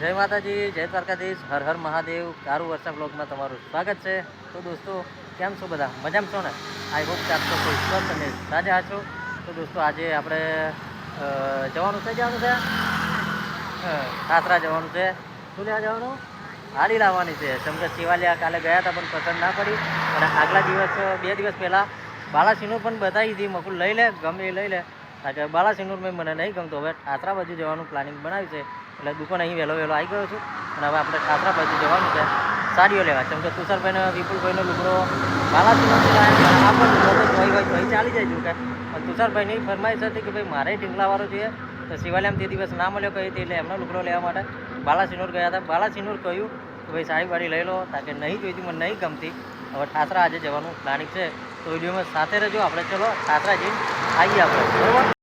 જય માતાજી, જય દ્વારકાધીશ, હર હર મહાદેવ કારુ વર્ષા બ્લોગમાં તમારું સ્વાગત છે. તો દોસ્તો, કેમ છો બધા? મજામાં છો ને? આઈ હોપ કે આપ તો કોઈ સ્વસ્થ અને તાજા છો. તો દોસ્તો, આજે આપણે જવાનું છે જવાનું છે? ખાસરા જવાનું છે. શું લેવા જવાનું? હાડી લાવવાની છે. જેમ કે શિવાલિયા કાલે ગયા હતા, પણ પસંદ ના પડી. અને આગલા દિવસ, બે દિવસ પહેલાં બાલાસિનોર પણ બતાવી હતી મકુલ લઈ લે, ગમે લઈ લે. કારણ કે બાલાસિનોર મને નહીં ગમતો. હવે ઠાત્રા બાજુ જવાનું પ્લાનિંગ બનાવ્યું છે. એટલે દુકાન અહીં વહેલો વહેલો આવી ગયો છું. અને હવે આપણે ઠાત્રા બાજુ જવાનું છે. સાડીઓ લેવા. કેમ કે તુષારભાઈનો, વિપુલભાઈનો લુગડો બાલાસિનોરથી ભાઈ ભાઈ ભાઈ ચાલી જાય છું કે તુષારભાઈની ફરમાઈશ હતી કે ભાઈ મારે ઢીંગલાવાળો જોઈએ તો શિવાલયમ તે દિવસ ના મળ્યો કહી હતી એટલે એમનો લુગડો લેવા માટે બાલાસિનોર ગયા હતા. બાલાસિનોર કહ્યું કે ભાઈ સાડી વાડી લઈ લો. તાકે નહીં જોઈતી, મને નહીં ગમતી. હવે ઠાસરા આજે જવાનું પ્લાનિંગ છે. તો વિડીયોમાં સાથે રહેજો. આપણે ચલો સાતરા જઈને આવીએ આપણે. બરોબર?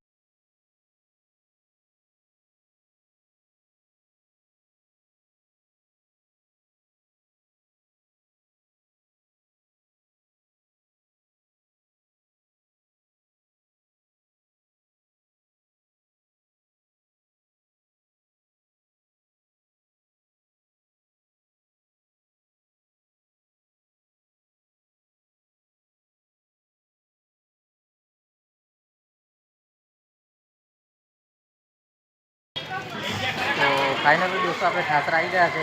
ફાઇનલી દોસ્તો આપણે ઠાસરા આવી ગયા છે.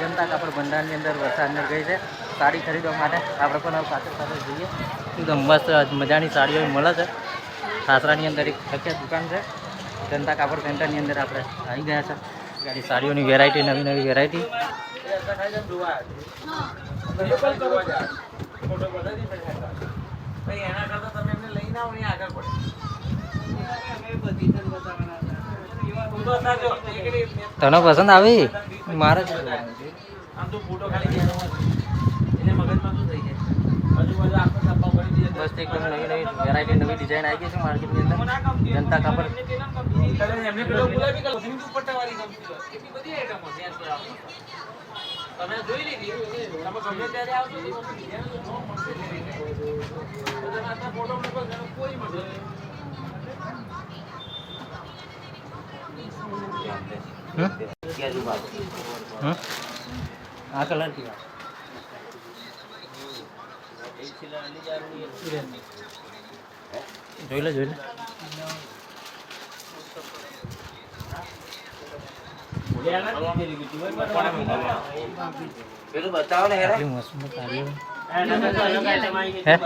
જનતા કાપડ ભંડારની અંદર વરસાદની ગઈ છે. સાડી ખરીદવા માટે આપણે પણ સાથે પાછળ પાછળ જઈએ. એકદમ મસ્ત મજાની સાડીઓ મળે છે. ઠાસરાની અંદર એક પ્રખ્યાત દુકાન છે. જનતા કાપડ સેન્ટરની અંદર આપણે આવી ગયા છે. ગાડી સાડીઓની વેરાયટી નવી નવી વેરાયટી તને પસંદ આવી? મારે. બસ એકદમ નવી નવી વેરાયટી નવી ડિઝાઇન આવી ગઈ છે માર્કેટની અંદર. જનતા કાપડ હમ? હમ? આ કલર की જોઈ લે જોઈ લે આટલી મસ્ત મસ્ત સાડીઓ. આ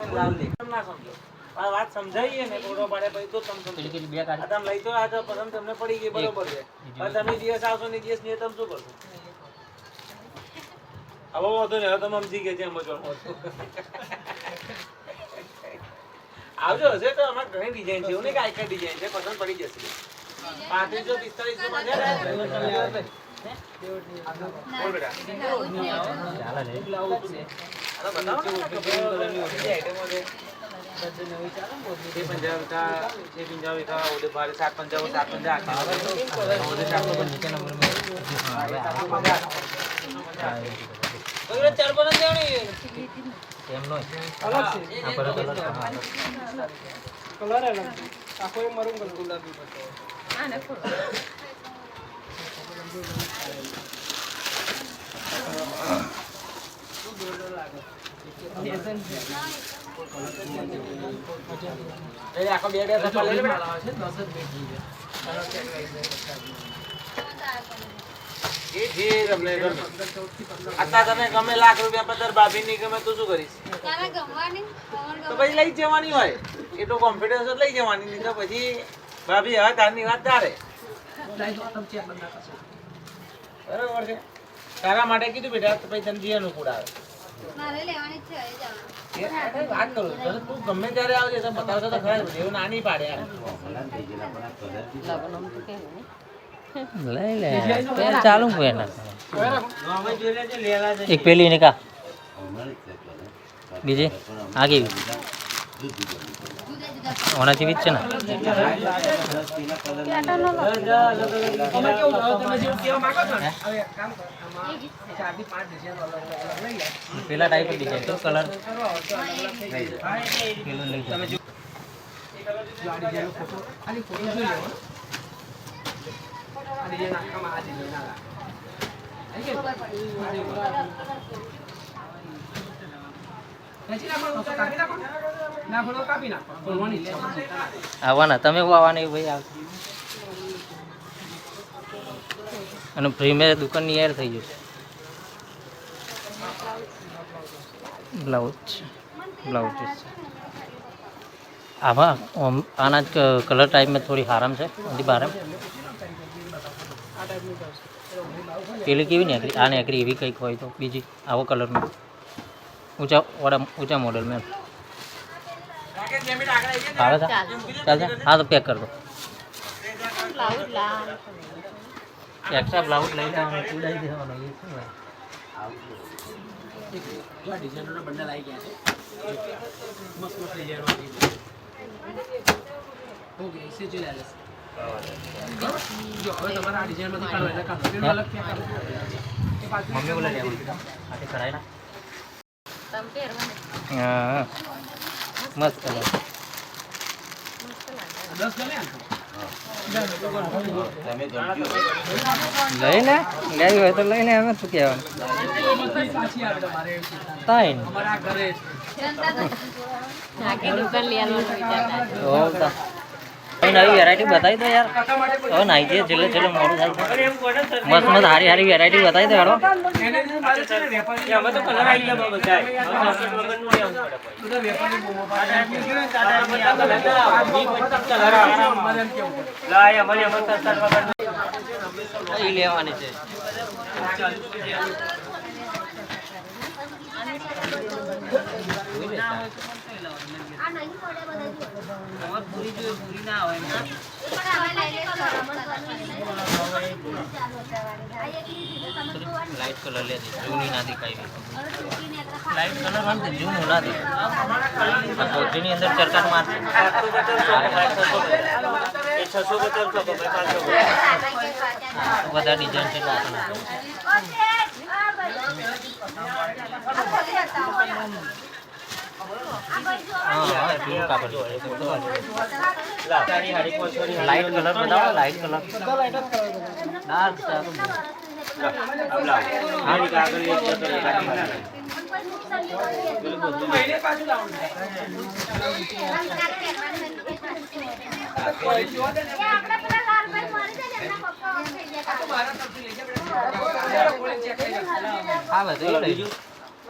ને ને હવે વાંધો નહીં હવે તમે સમજી ગયા છે આવજો હશે તો અમારે ઘણી ડિઝાઇન છે. એવું નહીં કે આઈકા ડિઝાઇન છે પસંદ પડી જશે પાંત્રીસો પિસ્તાલીસો સાત પંજાબ સાત પંજાબ તેમનો અલગ કલર અલગ આખો એ ગુલાબી બતાવો હા ને તમે ગમે લાખ રૂપિયા પદરની ગમે તો શું કરીશ તો પછી લઈ જવાની હોય. એટલો કોન્ફિડન્સ લઈ જવાની તો પછી ભાભી હવે તારની વાત તારે બરાબર છે. તારા માટે કીધું બેટા તો પછી તને જે અનુકૂળ આવે. મારે લેવાની છે જવાનું. વાત કરું તું ગમે ત્યારે આવજે તો બતાવશો તો ખરા. એવું ના નહીં પાડે લઈ લે. ચાલુ એક પેલી ને કા? બીજી? આ કેવી? જુદા જુદા ઓના જેવી જ છે ને? પેલા ટાઈપ ડિઝાઇન તો કલર. જો આ ડિઝાઇન આખામાં આ ડિઝાઇન આ લાગે. આવી ગયું? ખેંચી નાખો, તો કાપી નાખો. ના ભરો કાપી નાખો બોલવાની ઈચ્છા હોય. આવવાના, તમે આવવાના એ ભાઈ આવ અને ફ્રીમાં દુકાનની યાર થઈ જશે બ્લાઉઝ બ્લાઉઝ આમાં આના જ કલર ટાઈપમાં થોડી હારમ છે. બધી બારમ. પેલી કેવી નીકળી આ નીકળી એવી કંઈક હોય તો, બીજી, આવો કલરનો ઊંચા ઓડા ઊંચા મોડલ મેમ આવે છે ચાલશે હા તો પેક કરી દો એક્સ્ટ્રા બ્લાઉઝ લઈ લેવાનો ઉડાઈ દેવાનો એ શું હોય જો આ ડિઝાઇનોના બંડલ આવી ગયા છે મસ્ત મસ્ત ડિઝાઇનો આવી ગઈ ઓકે એસે જો લે જો હવે તમારે આ ડિઝાઇનમાંથી કાઢો એટલે કાઢો પેલું અલગ ક્યાં કાઢો એ પાછું મમ્મી બોલે લેવાનું આથી કરાય ના તમે પહેરવાનું હા મસ્ત કલર લઈ લે લેવી હોય તો લઈ લે અમે શું કહેવાનું? પાછી આવે તમારે એવી ચિંતા નહીં. તાઈ ને અમારે આ ઘરે આખી દુકાન લઈ આવવાનું વિચારતા તો. તા. નવી વેરાયટી બતાવી દો યાર હવે નાઈ જઈએ, છેલ્લે છેલ્લે મોડું થાય. મસ્ત મસ્ત હારી હારી વેરાયટી બતાવી દો હેડો લેવાની છે ને વેપારી અમે તો કલર આવી ગયા બધા બધા વેપારી બહુ પાસે એમ કે ને કલર મને એમ કેવું પડે. લાય અમારી અમાર લાઈટ કલર લે જૂની ના દેખાય લાઈટ કલર આમ તો જૂનું ના દેખાય આ અંદર ચરકાર મારશે છસો પચાસ બધા ડિઝાઇન છે નાખવાના. લાઈટ કલર બતાવો લાઈટ કલર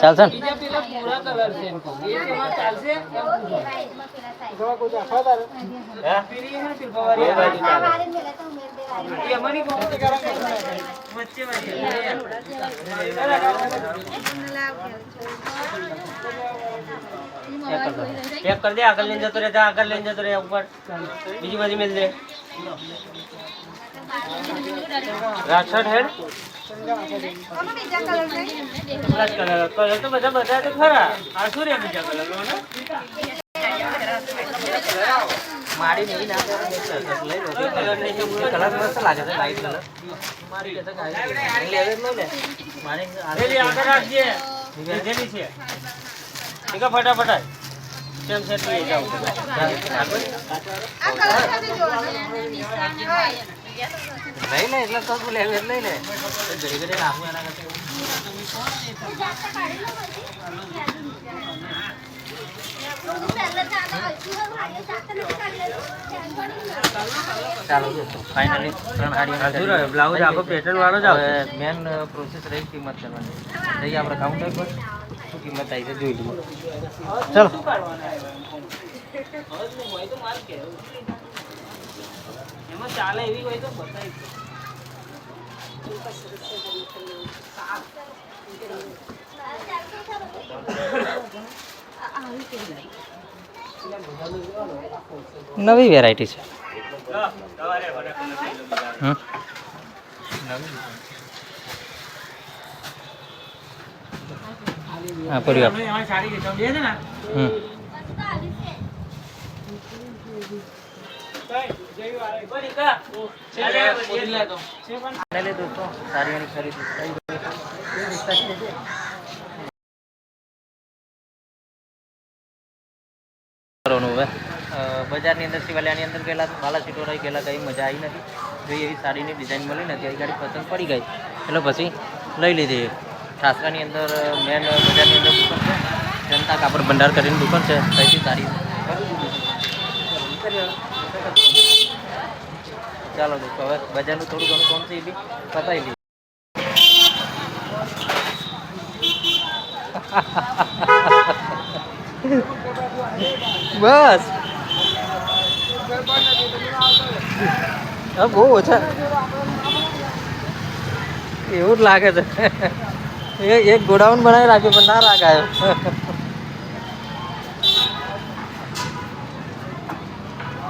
ચાલશે હા તો લઈ લે ચાલશે ને બે બાજુ ચાલે. પેક કરી દે આગળ લઈને જતો રહે જા આગળ લઈને જતો રહે ઉપર બીજી બાજુ મેલ દે રાસઠ હેડ? કલર કલર તો બધા બધા તો ખરા. આ શું રે બીજા કલર મારી નહીં ના લઈ લો. કલર નહીં જો કલર મસ્ત લાગે છે લાઈટ કલર મારી કે કાઈ નહીં લેવે જ મારી પેલી આગળ રાખજે. લીધેલી છે. ઠીક ફટાફટ કેમ સેટ લઈ જાવ લઈ ને એટલે તો તું લેવે એટલે ને ઘડી ઘડી રાખવું એના કરતા ચાલો ફાઇનલી ત્રણ હાડીઓ બ્લાઉઝ આખો પેટર્ન વાળો જ આવે મેન પ્રોસેસ રહી કિંમત કરવાની. જઈએ આપણે કાઉન્ટર પર. શું કિંમત આવી છે જોઈ લઈએ. ચાલો. એમાં ચાલે એવી હોય તો બતાવી નવી વેરાયટી છે. હા પડ્યું આપણે સમજે છે ને? હમ બોલ, ઈકા. ચાલે, બોલી લે તો. ફાઇનલી હવે બજારની અંદર શિવાલયની અંદર ગયેલા બાલા સીટો રહી ગયેલા, કંઈ મજા આવી નથી. જોઈ એવી સાડીની ડિઝાઇન મળી નથી એ ગાડી પસંદ પડી ગઈ. એટલે પછી લઈ લીધી. ઠાસરાની અંદર મેન બજારની અંદર દુકાન છે. જનતા કાપડ ભંડાર કરીને દુકાન છે. ત્યાંથી સાડી ચાલો દોસ્તો, હવે બજારનું થોડું ઘણું કોમ છે બી પતાવી લઈએ. બસ. બહુ ઓછા. એવું જ લાગે છે. એક ગોડાઉન બનાવી રાખ્યું, પણ ના રાખાયો.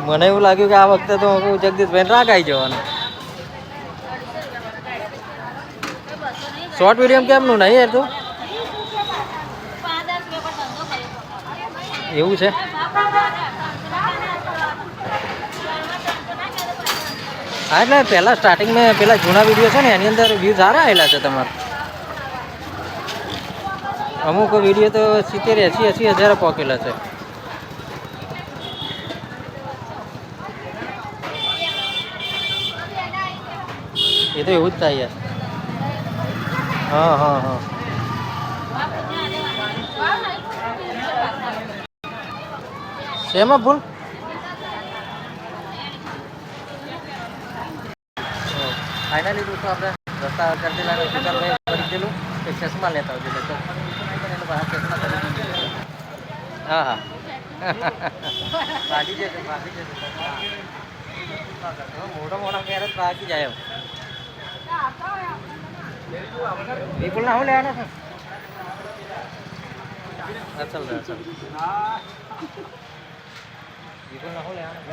મને એવું લાગ્યું કે આ વખતે તો હું જગદીશભાઈ આવી જવાનું. શોર્ટ વીડિયો કેમનું? નહીં યાર તું? એવું છે? હા, એટલે પહેલાં સ્ટાર્ટિંગમાં પેલા જૂના વીડિયો છે ને, એની અંદર વ્યૂ સારા આવેલા છે તમારા. અમુક વીડિયો તો સિત્તેર એંસી એંસી હજાર પહોંચેલા છે. તો એવું જ થાય યાર. હા હા હા. શેમાં ભૂલ ફાઇનલી દોસ્તો આપણે રસ્તા કરતેલા સુચારભાઈ કરી દેલું કે ચશ્મા લેતા આવજો તો ચશ્મા હા. હા. બાકી જશે બાકી જશે મોટા મોટા ક્યારે બાકી જાય એમ વિપુલ ના હું લેવાના છે અચલ રે અચલ વિપુલ ના હું લેવાના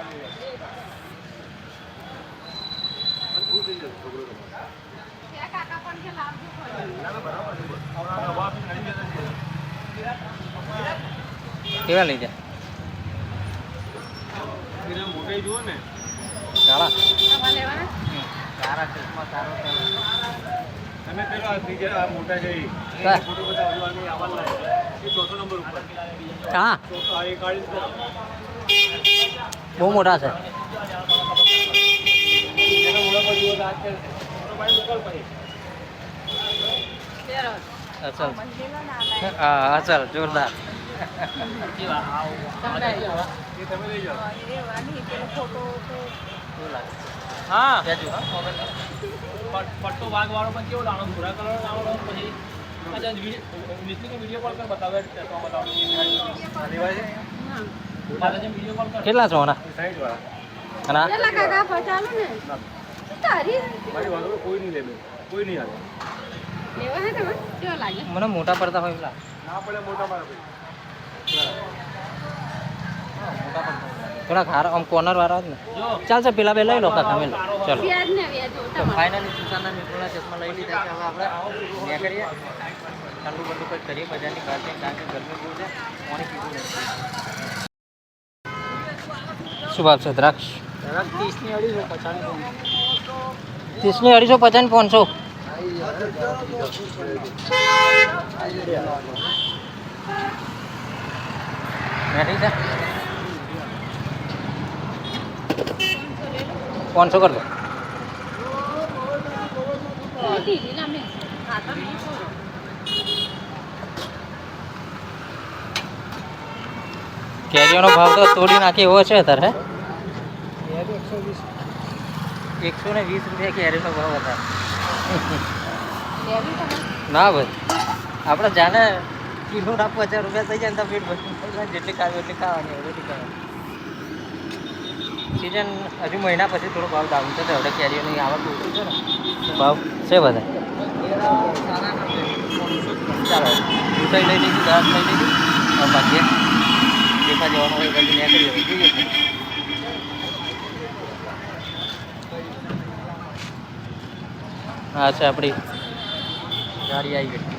કેવા લઈ જાય કાળા સારા ચશ્મા સારો તમે પેલો આ બીજા આ મોટા છે એ. ફોટો બધા અજવાની આવા લાગે. એ ચોથો નંબર ઉપર. હા. ચોથો આ એ બહુ મોટા છે. એનો ઓળખ જુઓ તો આ છે. હા અસલ જોરદાર. તમે લઈ જાઓ. હા. કહેજો પટ- પટ્ટો વાઘ વાળો પણ કેવો લાવો ભૂરા કલર લાવો પછી અચ્છા વીડિયો વીડિયો કોલ કર બતાવે ચશ્મા બતાવો છે? કેટલા છો કોઈ નહીં લે બેન. કોઈ નહીં આવે. મને મોટા પડતા હોય પેલા ના પડે મોટા પડે મોટા પડતા થોડા ખાર આમ કોર્નર વાળા જ ને. ચાલશે પેલા બે લઈ લો કાકા મેં ચલો. ફાઇનલી ચશ્મા લઈ લીધા છે. હવે આપણે ત્યાં ઠંડુ બંડુ કંઈક કરીએ બજારની બહાર જઈને કારણ કે ગરમી બહુ છે. પાણી પીવું નથી. શું ભાવ છે? દ્રાક્ષ? ત્રીસની અઢીસો પચાસ ત્રીસની અઢીસો પચાસ પાંચસો. મેઠી છે? પાંચસો કરી દો. કેરીઓનો ભાવ તો તોડી નાખી એવો છે અત્યારે. એકસો ને વીસ રૂપિયા કેરીનો ભાવ હતા. ના ભાઈ. આપણે જાણે કિલોના પચાસ રૂપિયા થઈ જાય ને તો પેટ ભરી. જેટલી ખાવી એટલી ખાવાની એટલી ખાવાની. સિઝન હજુ મહિના પછી થોડો ભાવ ડાઉન થશે. હવે કેરીઓની આવક ઓછી છે ને. ભાવ છે બધા? ચાલો. ઉઠાઈ લઈ લીધી દાંત લઈ લીધી ભાગ્ય દેખા જવાનું હોય પછી નીકળી હવે જોઈએ. હા છે આપણી ગાડી આવી ગઈ.